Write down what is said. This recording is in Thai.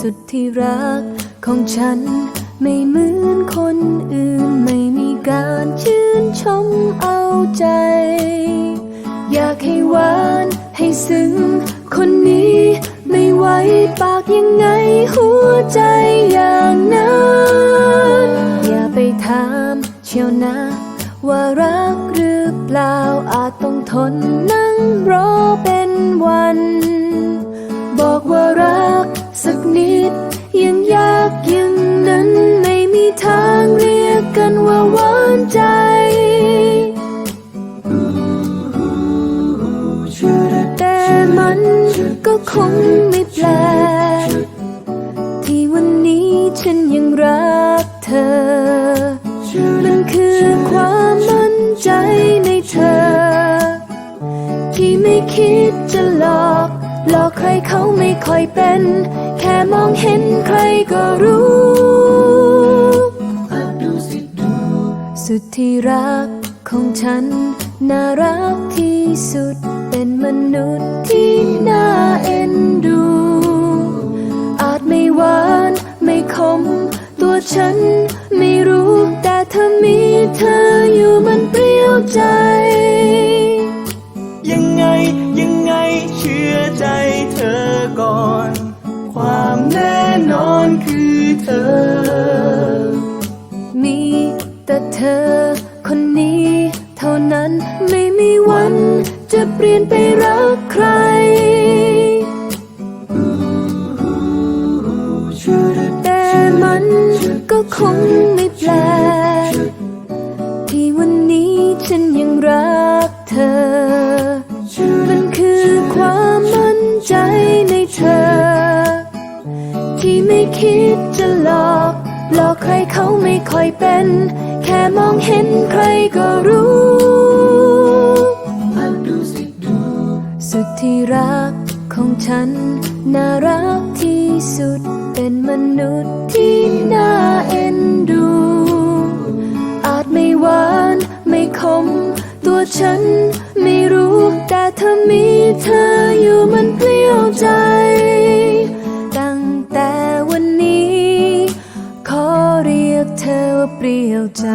สุดที่รักของฉัน ไม่เหมือนคนอื่น ไม่มีการชื่นชมเอาใจ อยากให้หวานให้ซึ้ง คนนี้ไม่ไหวปากยังไงหัวใจอย่างนั้นอย่าไปถามเชียวนะ ว่ารักหรือเปล่าอาจต้องทนนั่งรอเป็นวัน บอกว่ารัก ทางเรียกกันว่าหวานใจ แต่มันก็คงไม่แปลกที่วันนี้ฉันยังรักเธอ มันคือความมั่นใจในเธอ ที่ไม่คิดจะหลอกหลอกใครเขาไม่ค่อยเป็น แค่มองเห็นใครก็รู้ ดที่รักของฉัน น่ารักที่สุด เป็นมนุษย์ที่น่าเอ็นดู อาจไม่หวานไม่คม ตัวฉันไม่รู้ แต่เธอมีเธออยู่มันเปรี้ยวใจ ยังไงยังไงเชื่อใจเธอก่อน ความแน่นอนคือเธอ เธอ คนนี้เท่านั้นไม่มีวันจะเปลี่ยนไปรักใคร แต่มันก็คงไม่แปลกที่วันนี้ฉันยังรักเธอ มันคือความมั่นใจในเธอ ที่ไม่คิดจะหลอก หลอกใครเขาไม่ค่อยเป็น ค่มองเห็นใครก็รู้สุดที่รักของฉัน น่ารักที่สุด เป็นมนุษย์ที่น่าเอ็นดู อาจไม่หวานไม่คม ตัวฉันไม่รู้ แต่เธอมีเธออยู่มันเปลี่ยวใจ รียวใจ